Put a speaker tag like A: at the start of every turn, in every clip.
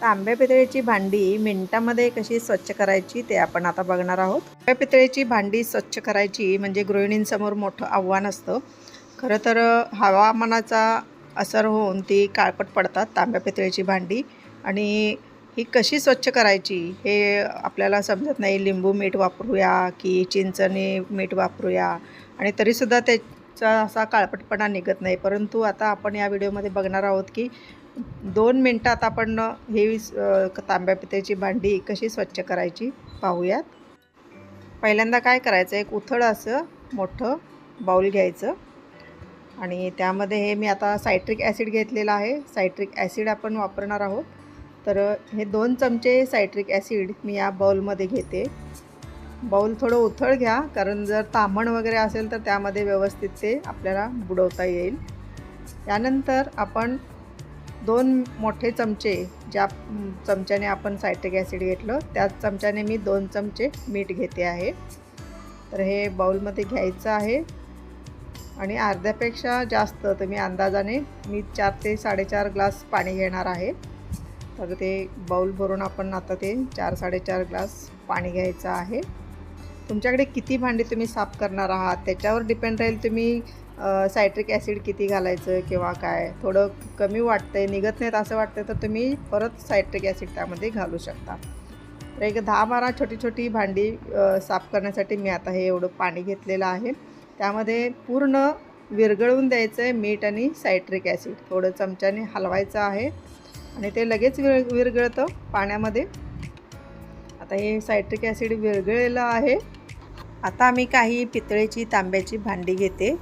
A: तांब्या पितळेची भांडी मिनिटामध्ये कशी स्वच्छ करायची ते आपण आता बघणार आहोत. तांब्या पितळेची भांडी स्वच्छ करायची म्हणजे गृहिणींसमोर मोठं आव्हान असतं. खरं तर हवामानाचा असर होऊन ती काळपट पडतात तांब्या पितळेची भांडी. आणि ही कशी स्वच्छ करायची हे आपल्याला समजत नाही. लिंबू मीठ वापरूया की चिंचणी मीठ वापरूया. आणि तरीसुद्धा त्याचा असा काळपटपणा निघत नाही. परंतु आता आपण या व्हिडिओमध्ये बघणार आहोत की दोन मिनटात आपण ही तांब्या पित्याची भांडी कशी स्वच्छ करायची पाहूयात. पहिल्यांदा काय करायचं एक उथळ असं मोठं बाऊल घ्यायचं. आणि त्यामध्ये हे मी आता सायट्रिक ॲसिड घेतलेलं आहे. सायट्रिक ॲसिड आपण वापरणार आहोत. तर हे दोन चमचे सायट्रिक ॲसिड मी या बाऊलमध्ये घेते. बाऊल थोडं उथळ घ्या कारण जर तांबण वगैरे असेल तर त्यामध्ये व्यवस्थित ते आपल्याला बुडवता येईल. त्यानंतर आपण दोन मोठे चमचे ज्या चमच्याने आपण सायट्रिक ॲसिड घेतलं त्याच चमच्याने मी दोन चमचे मीठ घेते आहे. तर हे बाऊलमध्ये घ्यायचं आहे. आणि अर्ध्यापेक्षा जास्त तुम्ही अंदाजाने मी चार ते साडेचार ग्लास पाणी घेणार आहे. तर ते बाऊल भरून आपण आता ते चार साडेचार ग्लास पाणी घ्यायचं आहे. तुमच्याकडे किती भांडी तुम्ही साफ करणार आहात? त्याच्यावर डिपेंड राहील तुम्ही सायट्रिक ॲसिड किती घालायचं किंवा काय? थोडं कमी वाटतं आहे निघत नाहीत असं वाटतं तर तुम्ही परत सायट्रिक ॲसिड त्यामध्ये घालू शकता. तर एक दहा बारा छोटी छोटी भांडी साफ करण्यासाठी मी आता हे एवढं पाणी घेतलेलं आहे. त्यामध्ये पूर्ण विरघळवून द्यायचं आहे मीठ आणि सायट्रिक ॲसिड. थोडं चमच्याने हलवायचं आहे आणि ते लगेच विर विरघळतं पाण्यामध्ये. आता हे सायट्रिक ॲसिड विरघळलेलं आहे. आता मी काही पितळेची तांब्याची भांडी घेते.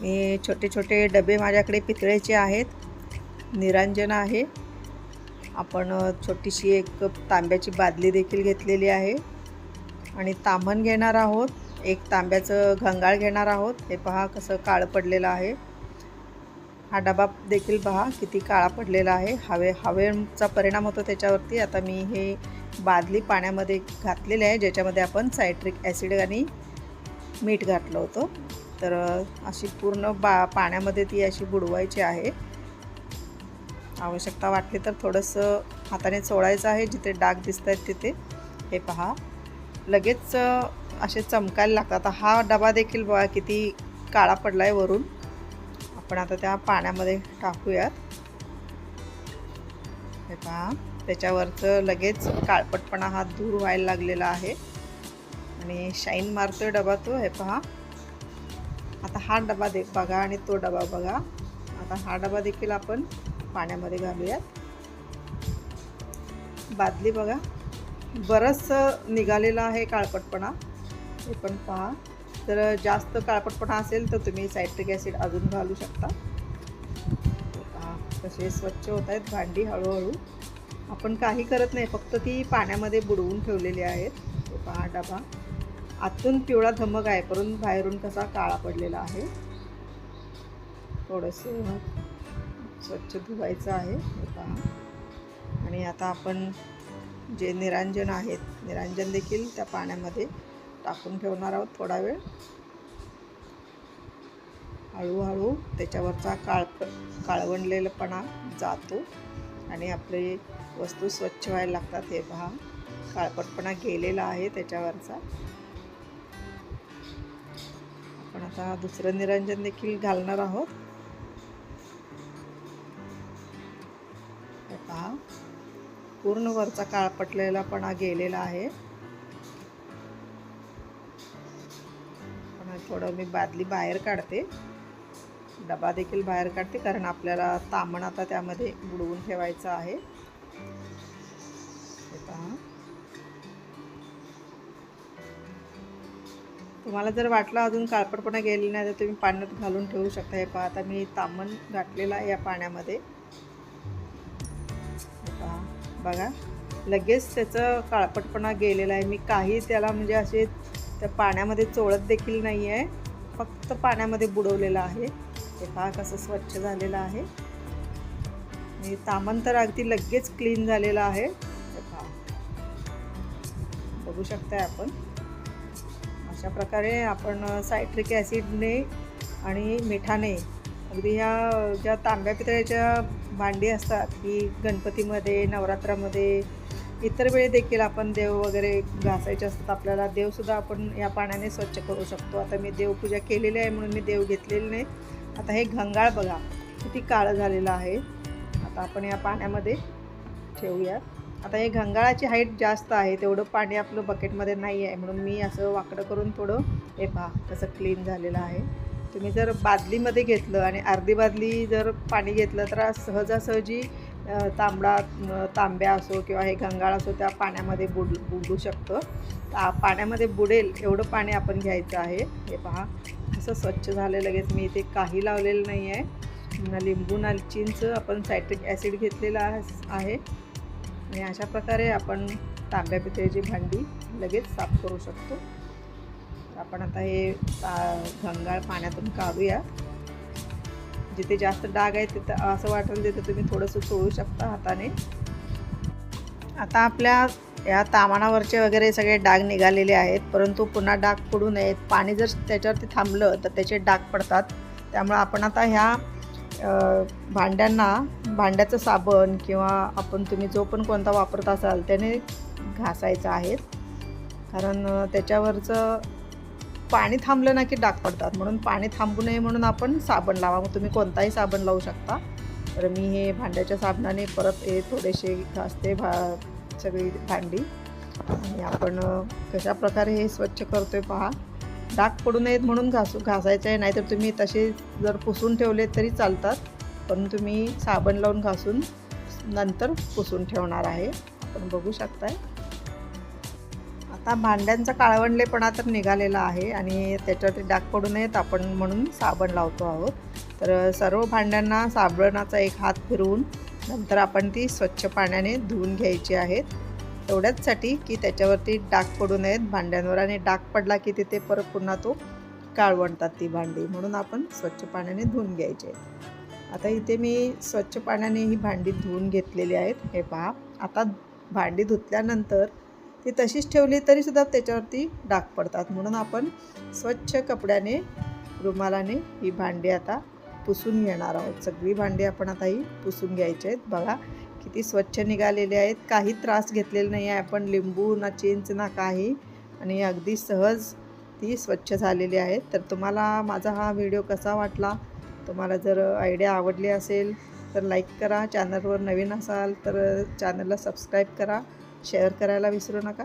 A: मी छोटे छोटे डबे माझ्याकडे पितळेचे आहेत. निरांजन आहे. आपण छोटीशी एक तांब्याची बादली देखील घेतलेली आहे. आणि तांबण घेणार आहोत. एक तांब्याचं घंगाळ घेणार आहोत. हे पहा कसं काळं पडलेलं आहे. हा डबा देखील पहा किती काळा पडलेला आहे. हवे हवेचा परिणाम होतो त्याच्यावरती. आता मी हे बादली पाण्यामध्ये घातलेले आहे ज्याच्यामध्ये आपण सायट्रिक ॲसिड आणि मीठ घातलं होतं. तर अशी पूर्ण बा पाण्यामध्ये ती अशी बुडवायची आहे. आवश्यकता वाटली तर थोडंसं हाताने चोळायचं आहे जिथे डाग दिसत आहेत तिथे. हे पहा. लगेच असे चमकायला लागतात. आता हा डबा देखील बघा किती काळा पडला आहे वरून. आपण आता त्या पाण्यामध्ये टाकूयात. हे पहा. त्याच्यावरचं लगेच काळपटपणा हा दूर व्हायला लागलेला आहे. आणि शाईन मारतोय डबा तो. हे पहा. आता हा डबा दे बघा आणि तो डबा बघा. आता हा डबा देखील आपण पाण्यामध्ये घालूयात. बादली बघा. बरंचसं निघालेलं आहे काळपटपणा. हे पण पहा. जर जास्त काळपटपणा असेल तर तुम्ही सायट्रिक ॲसिड अजून घालू शकता. तसे पहा कसे स्वच्छ होत आहेत भांडी हळूहळू. आपण काही करत नाही फक्त ती पाण्यामध्ये बुडवून ठेवलेली आहेत. पहा डबा. आतून पिवळा धमक आहे परंतु बाहेरून कसा काळा पडलेला आहे. थोडंसं स्वच्छ धुवायचं आहे पहा. आणि आता आपण जे निरांजन आहेत निरांजन देखील त्या पाण्यामध्ये टाकून ठेवणार आहोत थोडा वेळ. हळूहळू त्याच्यावरचा काळ काळवंडलेलापणा जातो आणि आपले वस्तू स्वच्छ व्हायला लागतात हे पहा. काळपटपणा गेलेला आहे त्याच्यावरचा. आपण आता दुसरं निरंजन देखील घालणार आहोत. पहा. पूर्ण वरचा काळपटलेलापणा गेलेला आहे. पण थोडं मी बादली बाहेर काढते. डबा देखील बाहेर काढते कारण आपल्याला तामण आता त्यामध्ये बुडवून ठेवायचं आहे. पहा. तुम्हाला जर वाटलं अजून काळपटपणा गेली नाही तर तुम्ही पाण्यात घालून ठेवू शकता. हे पहा आता मी तामण घातलेला आहे या पाण्यामध्ये. पहा बघा लगेच त्याचं काळपटपणा गेलेला आहे. मी काही त्याला म्हणजे असे त्या पाण्यामध्ये चोळत देखील नाही आहे फक्त पाण्यामध्ये बुडवलेलं आहे. हे पहा कसं स्वच्छ झालेलं आहे. आणि तामण तर अगदी लगेच क्लीन झालेलं आहे. हे पहा. बघू शकताय आपण. अशा प्रकारे आपण सायट्रिक ॲसिडने आणि मिठाने अगदी ह्या ज्या तांब्या पितळ्याच्या भांडी असतात ही गणपतीमध्ये नवरात्रामध्ये इतर वेळी देखील आपण देव वगैरे घासायचे असतात आपल्याला देवसुद्धा आपण या पाण्याने स्वच्छ करू शकतो. आता मी देवपूजा केलेली आहे म्हणून मी देव घेतलेली नाही. आता हे घंगाळ बघा किती काळं झालेलं आहे. आता आपण या पाण्यामध्ये ठेवूया आता हे घंगाळाची हाईट जास्त आहे तेवढं पाणी आपलं बकेटमध्ये नाही आहे. म्हणून मी असं वाकडं करून थोडं हे पहा तसं क्लीन झालेलं आहे. तुम्ही जर बादलीमध्ये घेतलं आणि अर्धी बादली जर पाणी घेतलं तर सहजासहजी तांबडा तांब्या असो किंवा हे गंगाळ असो त्या पाण्यामध्ये बुड बुडू शकतं. ता पाण्यामध्ये बुडेल एवढं पाणी आपण घ्यायचं आहे. हे पहा असं स्वच्छ झालं लगेच. मी इथे काही लावलेलं नाही आहे ना लिंबू ना चिंच आपण सायट्रिक ॲसिड घेतलेला आहे. आणि अशा प्रकारे आपण तांब्या पितळेची भांडी लगेच साफ करू शकतो. आपण आता हे ता- घंगाळ पाण्यातून काढूया. जिथे जास्त डाग आहे तिथं असं वाटेल तिथं तुम्ही थोडंसं चोळू शकता हाताने. आता आपल्या या तामाणावरचे वगैरे सगळे डाग निघालेले आहेत परंतु पुन्हा डाग पडू नयेत. पाणी जर त्याच्यावरती थांबलं तर त्याचे डाग पडतात. त्यामुळं आपण आता ह्या भांड्यांना भांड्याचं साबण किंवा आपण तुम्ही जो पण कोणता वापरत असाल त्याने घासायचं आहे. कारण त्याच्यावरचं पाणी थांबलं ना की डाग पडतात. म्हणून पाणी थांबू नये म्हणून आपण साबण लावा. मग तुम्ही कोणताही साबण लावू शकता. तर मी हे भांड्याच्या साबणाने परत हे थोडेसे घासते भा सगळी भांडी. आणि आपण कशाप्रकारे कशा प्रकारे हे स्वच्छ करतो आहे पहा. डाग पडू नयेत म्हणून घासू घासायचं आहे नाहीतर तुम्ही तसे जर पुसून ठेवले तरी चालतात. पण तुम्ही साबण लावून घासून नंतर पुसून ठेवणार आहे. आपण बघू शकताय. आता भांड्यांचा काळवंडलेपणा तर निघालेला आहे आणि त्याच्यावरती डाग पडू नयेत आपण म्हणून साबण लावतो आहोत. तर सर्व भांड्यांना साबणाचा एक हात फिरवून नंतर आपण ती स्वच्छ पाण्याने धुवून घ्यायची आहेत. एवढ्याचसाठी की त्याच्यावरती डाग पडू नयेत भांड्यांवर आणि डाग पडला की तिथे परत पुन्हा तो काळवणतात ती भांडी. म्हणून आपण स्वच्छ पाण्याने धुवून घ्यायचे. आता इथे मी स्वच्छ पाण्याने ही भांडी धुवून घेतलेली आहेत. हे पहा. आता भांडी धुतल्यानंतर ती तशीच ठेवली तरीसुद्धा त्याच्यावरती डाग पडतात. म्हणून आपण स्वच्छ कपड्याने रुमालाने ही भांडी आता पुसून घेणार आहोत. सगळी भांडी आपण आता ही पुसून घ्यायची आहेत. बघा किती स्वच्छ निघालेले आहेत. काही त्रास घेतलेला नाही आहे. आपण लिंबू ना चिंच ना काही. आणि अगदी सहज ती स्वच्छ झालेली आहेत. तर तुम्हाला माझा हा व्हिडिओ कसा वाटला? तुम्हाला जर आयडिया आवडली असेल तर लाईक करा. चॅनलवर नवीन असाल तर चॅनलला सबस्क्राईब करा. शेअर करायला विसरू नका.